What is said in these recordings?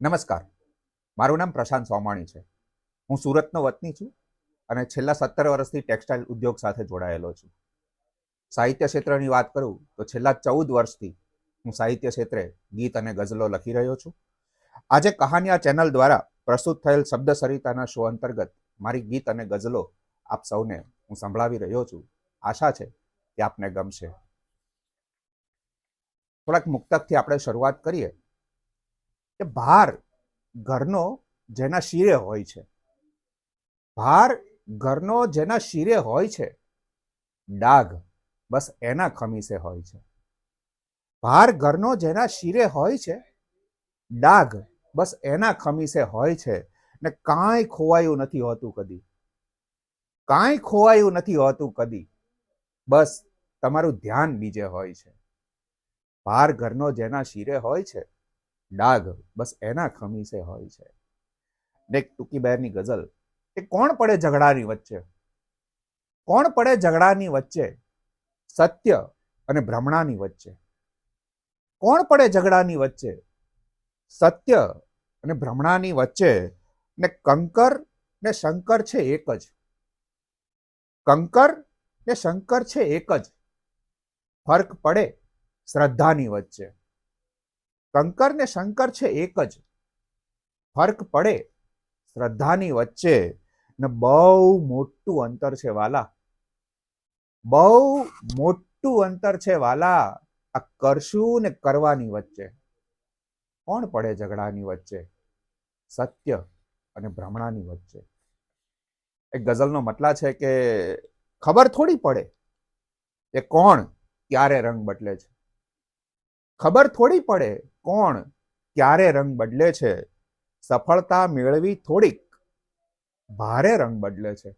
નમસ્કાર. મારું નામ પ્રશાંત સોમાણી છે. હું સુરતનો વતની છું અને છેલ્લા સત્તર વર્ષથી ટેક્સટાઇલ ઉદ્યોગ સાથે જોડાયેલો છું. સાહિત્ય ક્ષેત્રની વાત કરું તો છેલ્લા ચૌદ વર્ષથી હું સાહિત્ય ક્ષેત્રે ગીત અને ગઝલો લખી રહ્યો છું. આજે કહાનિયા ચેનલ દ્વારા પ્રસ્તુત થયેલ શબ્દ સરિતાના શો અંતર્ગત મારી ગીત અને ગઝલો આપ સૌને હું સંભળાવી રહ્યો છું. આશા છે કે આપને ગમશે. થોડાક મુક્તકથી આપણે શરૂઆત કરીએ. કે ભાર ઘરનો જેના શિરે હોય છે. ભાર ઘરનો જેના શિરે હોય છે. ડાઘ બસ એના ખમીસે હોય છે. ભાર ઘરનો જેના શિરે હોય છે. ડાઘ બસ એના ખમીસે હોય છે. ને કાંઈ ખોવાયું નથી હોતું કદી. કાંઈ ખોવાયું નથી હોતું કદી. બસ તમારું ધ્યાન બીજે હોય છે. ભાર ઘરનો જેના શિરે હોય છે. ડાઘ, બસ એના ખમીસે હોય છે. ને ટૂંકી બહેરની ગઝલ, કે કોણ પડે ઝઘડાની વચ્ચે? કોણ પડે ઝઘડાની વચ્ચે? સત્ય અને ભ્રમણાની વચ્ચે. કોણ પડે ઝઘડાની વચ્ચે? સત્ય અને ભ્રમણાની વચ્ચે. ને કંકર ને શંકર છે એક જ. કંકર ને શંકર છે એક જ. ફર્ક પડે શ્રદ્ધાની વચ્ચે. કંકર ને શંકર છે એક જ. ફર્ક પડે શ્રદ્ધાની વચ્ચે ને બહુ મોટું અંતર છે વાલા. બહુ મોટું અંતર છે વાલા આ કરશું ને કરવાની વચ્ચે. કોણ પડે ઝઘડાની વચ્ચે? સત્ય અને ભ્રમણાની વચ્ચે. એક ગઝલનો મતલા છે કે ખબર થોડી પડે કે કોણ ક્યારે રંગ બદલે છે. ખબર થોડી પડે કોણ ક્યારે રંગ બદલે છે? સફળતા મેળવી થોડીક. ભારે રંગ બદલે છે.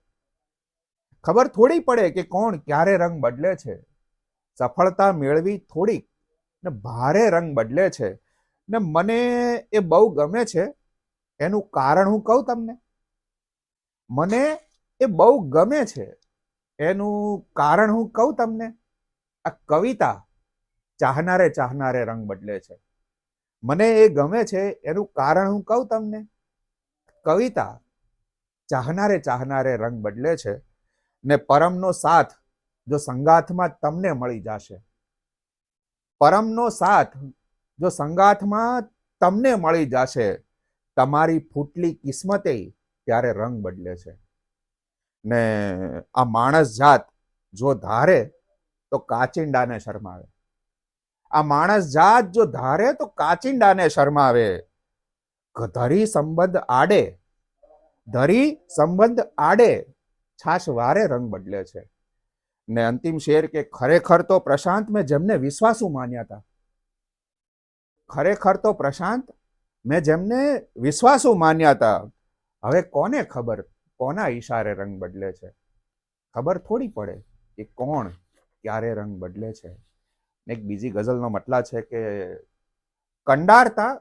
ખબર થોડી પડે કે કોણ ક્યારે રંગ બદલે છે? સફળતા મેળવી થોડીક ને ભારે રંગ બદલે છે. ને મને એ બહુ ગમે છે. એનું કારણ હું કહું તમને. મને એ બહુ ગમે છે. એનું કારણ હું કહું તમને. આ કવિતા ચાહનારે ચાહનારે રંગ બદલે છે. મને એ ગમે છે, એનું કારણ હું કહું તમને. કવિતા ચાહનારે ચાહનારે રંગ બદલે છે ને પરમનો સાથ જો સંગાથમાં તમને મળી જશે. પરમનો સાથ જો સંગાથમાં તમને મળી જશે, તમારી ફૂટલી કિસ્મતે ત્યારે રંગ બદલે છે. ને આ માણસ જાત જો ધારે તો કાચિંડાને શરમાવે. આ માણસ જાત જો ધારે તો કાચિંડાને શરમાવે. ધરી સંબંધ આડે. ધરી સંબંધ આડે. છાશ વારે રંગ બદલે છે. ને અંતિમ શેર કે ખરેખર તો પ્રશાંત મેં જેમને વિશ્વાસુ માન્યા હતા ખરેખર તો પ્રશાંત મેં જેમને વિશ્વાસુ માન્યા હતા હવે કોને ખબર કોના ઈશારે રંગ બદલે છે? ખબર થોડી પડે કે કોણ ક્યારે રંગ બદલે છે? એક બીજી ગઝલનો મતલા છે કે કંડારતા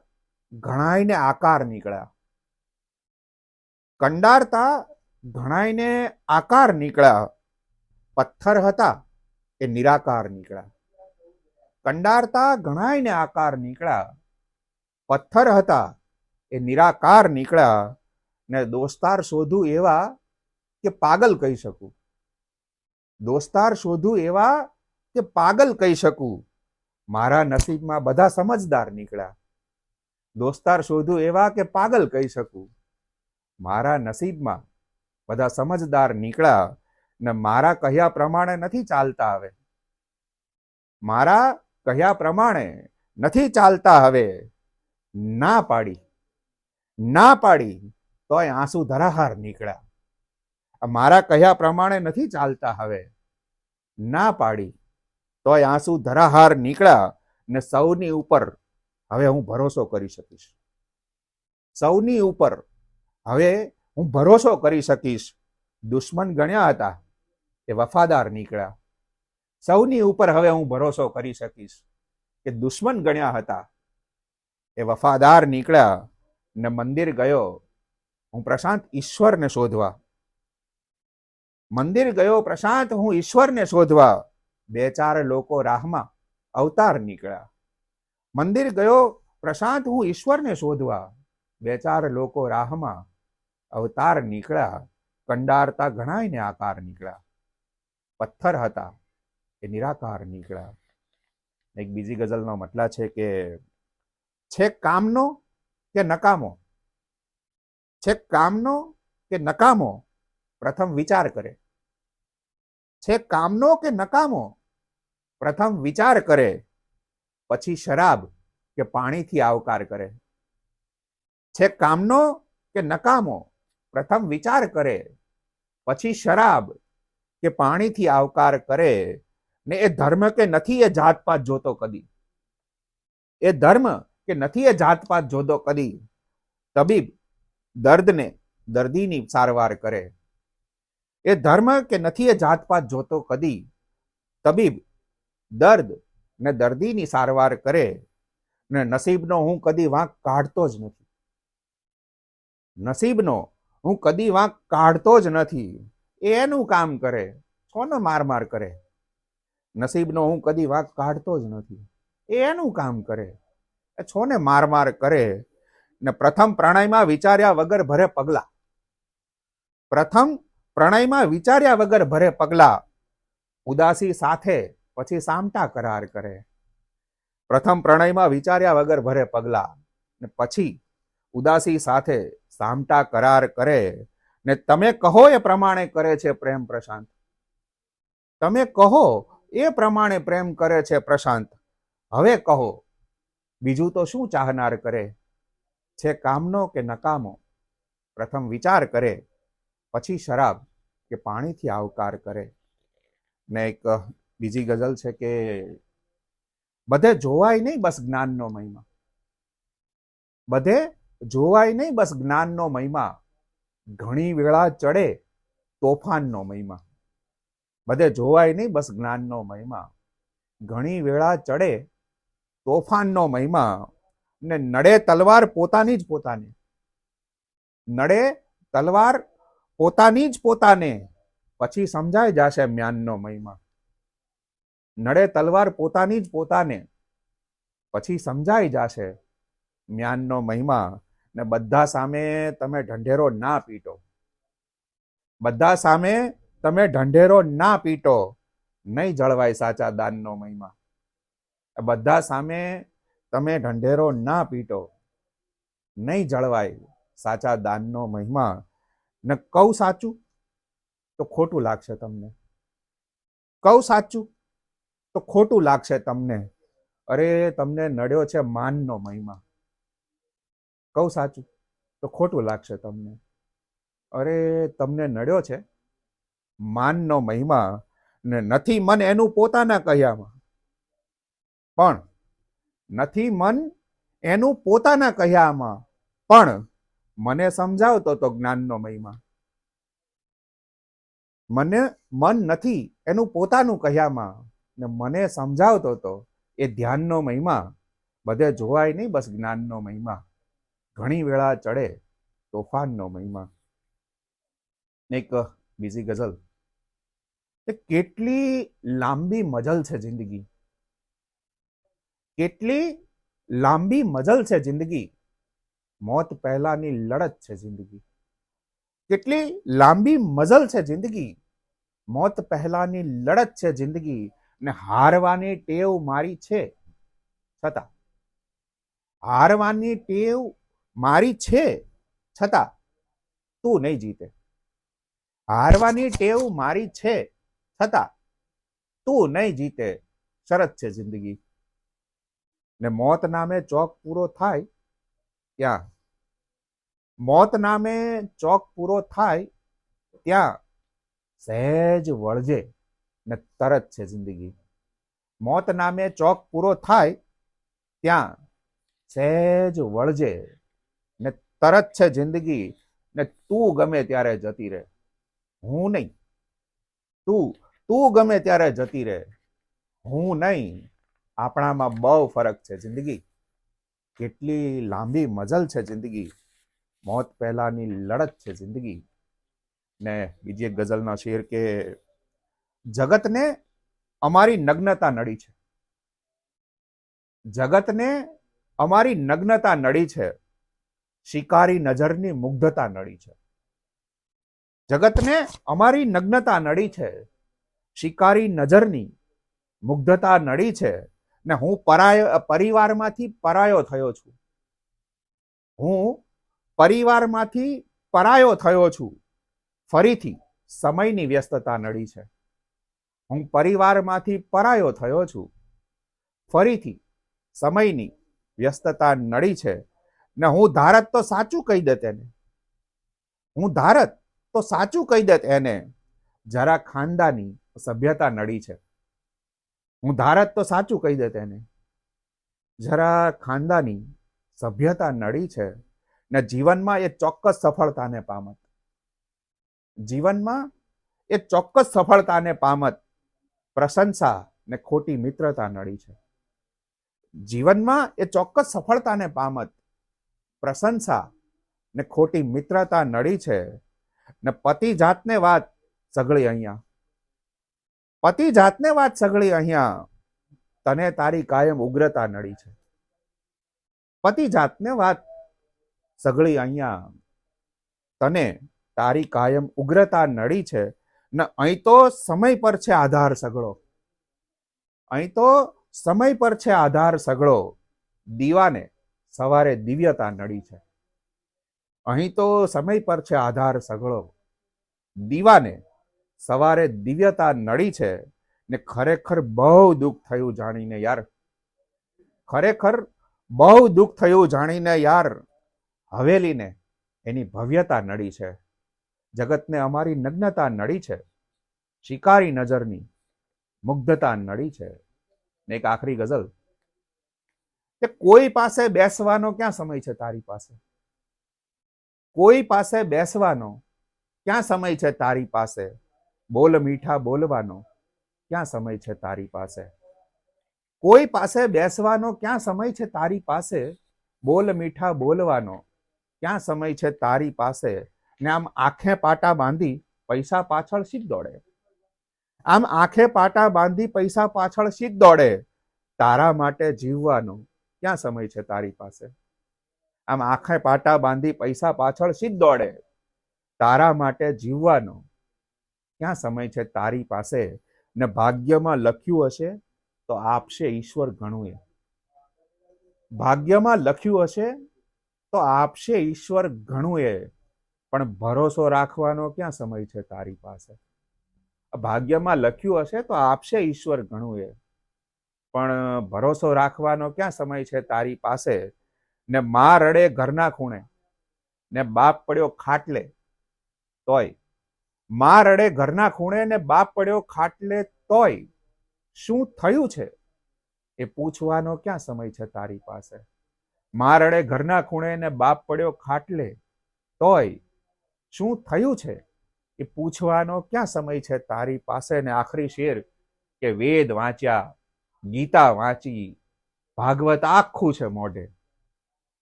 ઘણાઈને આકાર નીકળ્યા. કંડારતા ઘણાઈને આકાર નીકળ્યા. પથ્થર હતા એ નિરાકાર નીકળ્યા. કંડારતા ઘણાઈને આકાર નીકળ્યા. પથ્થર હતા એ નિરાકાર નીકળ્યા. ને દોસ્તાર શોધું એવા કે પાગલ કહી શકું. દોસ્તાર શોધું એવા કે પાગલ કહી શકું? મારા નસીબમાં બધા સમજદાર નીકળ્યા. દોસ્તાર શોધું એવા કે પાગલ કહી શકું? મારા નસીબમાં બધા સમજદાર નીકળ્યા ને મારા કહ્યા પ્રમાણે નથી ચાલતા હવે. મારા કહ્યા પ્રમાણે નથી ચાલતા હવે. ના પાડી. ના પાડી તોય આંસુ ધરાહાર નીકળ્યા. મારા કહ્યા પ્રમાણે નથી ચાલતા હવે. ના પાડી. તોય આંસુ ધરાહાર નીકળ્યા ને સૌની ઉપર હવે હું ભરોસો કરી શકીશ. સૌની ઉપર હવે હું ભરોસો કરી શકીશ. દુશ્મન ગણ્યા હતા એ વફાદાર નીકળ્યા. સૌની ઉપર હવે હું ભરોસો કરી શકીશ કે દુશ્મન ગણ્યા હતા એ વફાદાર નીકળ્યા ને મંદિર ગયો. હું પ્રશાંત ઈશ્વરને શોધવા. મંદિર ગયો પ્રશાંત હું ઈશ્વરને શોધવા. બે ચાર લોકો રાહમાં અવતાર નીકળ્યા. મંદિર ગયો, પ્રશાંત હું ઈશ્વરને શોધવા. બે ચાર લોકો રાહમાં અવતાર નીકળ્યા, કંડારતા ઘણાયને આકાર નીકળ્યા. પથ્થર હતા, એ નિરાકાર નીકળ્યા. એક બીજી ગઝલનો મતલા છે કે, છે કામનો કે નકામો? છે કામનો કે નકામો? પ્રથમ વિચાર કરે. છે કામનો કે નકામો? પ્રથમ વિચાર કરે, પછી શરાબ કે પાણીથી આવકાર કરે. છે કામનો કે નકામો? પ્રથમ વિચાર કરે, પછી શરાબ કે પાણીથી આવકાર કરે ને એ ધર્મ કે નથી એ જાતપાત જોતો કદી. એ ધર્મ કે નથી એ જાતપાત જોતો કદી. તબીબ દર્દને દર્દીની સારવાર કરે. એ ધર્મ કે નથી એ જાતપાત જોતો કદી. તબીબ દર્દ ને દર્દીની સારવાર કરે ને નસીબનો હું કદી વાંક કાઢતો જ નથી. નસીબનો હું કદી વાંક કાઢતો જ નથી. એ એનું કામ કરે કોને માર માર કરે. નસીબનો હું કદી વાંક કાઢતો જ નથી. એ એનું કામ કરે, એ છોને માર માર કરે ને પ્રથમ પ્રણયમાં વિચાર્યા વગર ભરે પગલા. પ્રથમ પ્રણયમાં વિચાર્યા વગર ભરે પગલા ઉદાસી સાથે પછી સામટા કરાર કરે. પ્રથમ પ્રણયમાં વિચાર્યા વગર ભરે પગલા ને પછી ઉદાસી સાથે સામટા કરાર કરે ને તમે કહો એ પ્રમાણે કરે છે પ્રેમ પ્રશાંત. તમે કહો એ પ્રમાણે પ્રેમ કરે છે પ્રશાંત. હવે કહો, બીજું તો શું ચાહનાર કરે? છે કામનો કે નકામો? પ્રથમ વિચાર કરે, પછી શરાબ કે પાણીથી આવકાર કરે. ને એક બીજી ગઝલ છે કે બધે જોવાય નહીં બસ જ્ઞાનનો મહિમા. બધે જોવાય નહીં બસ જ્ઞાનનો મહિમા. ઘણી વેળા ચડે તોફાનનો મહિમા. બધે જોવાય નહીં બસ જ્ઞાનનો મહિમા. ઘણી વેળા ચડે તોફાનનો મહિમા. ને નડે તલવાર પોતાની જ પોતાને. નડે તલવાર પોતાની જ પોતાને. પછી સમજાય જાશે મ્યાનનો મહિમા. નડે તલવાર પોતાની જ પોતાને. પછી સમજાઈ જાશે મ્યાનનો મહિમા ને બધા સામે તમે ઢંઢેરો ના પીટો. બધા સામે તમે ઢંઢેરો ના પીટો. નહીં જળવાય સાચા દાનનો મહિમા. બધા સામે તમે ઢંઢેરો ના પીટો. નહીં જળવાય સાચા દાનનો મહિમા. ને કહું સાચું? તો ખોટું લાગશે તમને. કહું સાચું? તો ખોટું લાગશે તમને. અરે, તમને નડ્યો છે માનનો મહિમા. કહું સાચું, તો ખોટું લાગશે તમને. અરે, તમને નડ્યો છે માનનો મહિમા ને નથી મન એનું પોતાના કહ્યામાં. પણ નથી મન એનું પોતાના કહ્યામાં. પણ મને સમજાવતો તો જ્ઞાનનો મહિમા. મને મન નથી એનું પોતાનું કહ્યામાં. ને મને સમજાવતો હતો એ ધ્યાનનો મહિમા બધે જોવાય નહીં, બસ જ્ઞાનનો મહિમા. ઘણી વેળા ચડે તોફાનનો મહિમા. એક બીજી ગઝલ. કેટલી લાંબી મજલ છે જિંદગી. કેટલી લાંબી મજલ છે જિંદગી. મોત પહેલાની લડત છે જિંદગી. કેટલી લાંબી મજલ છે જિંદગી. મોત પહેલાની લડત છે જિંદગી. ને હારવાની ટેવ મારી છે. છતાં, હારવાની ટેવ મારી છે. છતાં, તું નહીં જીતે. હારવાની ટેવ મારી છે. છતાં, તું નહીં જીતે. શરત છે જિંદગી. ને મોત નામે ચોક પૂરો થાય ત્યાં. મોત નામે ચોક પૂરો થાય ત્યાં. સહેજ વળજે. ને તરત છે જિંદગી. મોત નામે ચોક પૂરો થાય ત્યાં સહેજ વળજે ને તરત છે જિંદગી ને તું ગમે ત્યારે જતી રહે. હું નહીં. તું તું ગમે ત્યારે જતી રહે. હું નહીં. આપણામાં બહુ ફરક છે જિંદગી. કેટલી લાંબી મજલ છે જિંદગી. મોત પહેલાની લડત છે જિંદગી. ને બીજી એક ગઝલના શેર કે જગતને અમારી નગ્નતા નડી છે. જગતને અમારી નગ્નતા નડી છે. શિકારી નજરની મુગ્ધતા નડી છે. જગતને અમારી નગ્નતા નડી છે. શિકારી નજરની મુગ્ધતા નડી છે ને હું પરાયો, પરિવારમાંથી પરાયો થયો છું. હું પરિવારમાંથી પરાયો થયો છું. ફરીથી સમયની વ્યસ્તતા નડી છે. હું પરિવારમાંથી પરાયો થયો છું. ફરીથી, સમયની વ્યસ્તતા નડી છે. ને હું ધારત તો સાચું કહી દેત એને હું ધારત તો સાચું કહી દેત એને. જરા ખાનદાની સભ્યતા નડી છે. હું ધારત તો સાચું કહી દે તેને. જરા ખાનદાની સભ્યતા નડી છે ને જીવનમાં એ ચોક્કસ સફળતાને પામત. જીવનમાં એ ચોક્કસ સફળતાને પામત. પ્રશંસા ને ખોટી મિત્રતા નડી છે. જીવનમાં એ ચોક્કસ સફળતાને પામત પ્રશંસા ને ખોટી મિત્રતા નડી છે ને પતિ જાતને વાત સગળી અહીંયા. પતિ જાતને વાત સગળી અહીંયા તને તારી કાયમ ઉગ્રતા નડી છે. પતિ જાતને વાત સગળી અહીંયા તને તારી કાયમ ઉગ્રતા નડી છે ને, અહીં તો સમય પર છે આધાર સગળો અહીં તો સમય પર છે આધાર સગળો દીવાને સવારે દિવ્યતા નડી છે. અહીં તો સમય પર છે આધાર સગળો દીવાને સવારે દિવ્યતા નડી છે ને ખરેખર બહુ દુઃખ થયું જાણીને યાર. ખરેખર બહુ દુઃખ થયું જાણીને યાર. હવેલીને એની ભવ્યતા નડી છે. જગતને અમારી નગ્નતા નડી છે. શિકારી નજરની મુગ્ધતા નડી છે. ને એક આખરી ગઝલ. કે કોઈ પાસે બેસવાનો ક્યાં સમય છે તારી પાસે? કોઈ પાસે બેસવાનો ક્યાં સમય છે તારી પાસે? બોલ મીઠા બોલવાનો ક્યાં સમય છે તારી પાસે? કોઈ પાસે બેસવાનો ક્યાં સમય છે તારી પાસે? બોલ મીઠા બોલવાનો ક્યાં સમય છે તારી પાસે? ને આમ આંખે પાટા બાંધી પૈસા પાછળ શીખ દોડે. આમ આંખે પાટા બાંધી પૈસા પાછળ શીખ દોડે. તારા માટે જીવવાનો ક્યાં સમય છે તારી પાસે? આમ આંખે પાટા બાંધી પૈસા પાછળ શીખ દોડે. તારા માટે જીવવાનો ક્યાં સમય છે તારી પાસે? ને ભાગ્યમાં લખ્યું હશે તો આપશે ઈશ્વર ઘણું એ ભાગ્યમાં લખ્યું હશે તો આપશે ઈશ્વર ઘણું એ પણ ભરોસો રાખવાનો ક્યાં સમય છે તારી પાસે? ભાગ્યમાં લખ્યું હશે તો આપશે ઈશ્વર ઘણું એ પણ ભરોસો રાખવાનો ક્યાં સમય છે તારી પાસે? ને મા રડે ઘરના ખૂણે. ને બાપ પડ્યો ખાટલે. તોય. મા રડે ઘરના ખૂણે ને બાપ પડ્યો ખાટલે તોય. શું થયું છે? એ પૂછવાનો ક્યાં સમય છે તારી પાસે? મા રડે ઘરના ખૂણે ને બાપ પડ્યો ખાટલે. તોય. શું થયું છે? એ પૂછવાનો ક્યાં સમય છે? તારી પાસે ને આખરી શેર કે વેદ વાંચ્યા, ગીતા વાંચી, ભાગવત આખું છે મોઢે.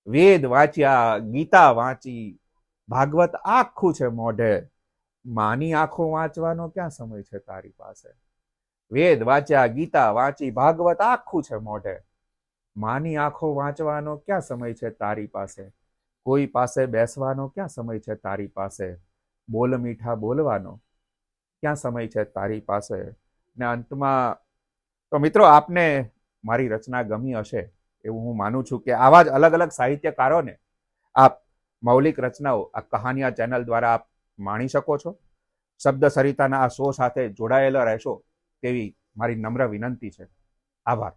વેદ વાંચ્યા, ગીતા વાંચી, ભાગવત આખું છે મોઢે. માની આંખો વાંચવાનો ક્યાં સમય છે તારી પાસે? વેદ વાંચ્યા, ગીતા વાંચી, ભાગવત આખું છે મોઢે. માની આંખો વાંચવાનો ક્યાં સમય છે તારી પાસે? કોઈ પાસે બેસવાનો ક્યાં સમય છે તારી પાસે? બોલ મીઠા બોલવાનો. ક્યાં સમય છે તારી પાસે? ને અંતમાં, તો મિત્રો આપને મારી રચના ગમી હશે એવું હું માનું છું કે આવા જ અલગ અલગ સાહિત્યકારોને આપ મૌલિક રચનાઓ આ કહાનિયા ચેનલ દ્વારા આપ માણી શકો છો. શબ્દ સરિતાના આ શો સાથે જોડાયેલા રહેશો તેવી મારી નમ્ર વિનંતી છે. આભાર.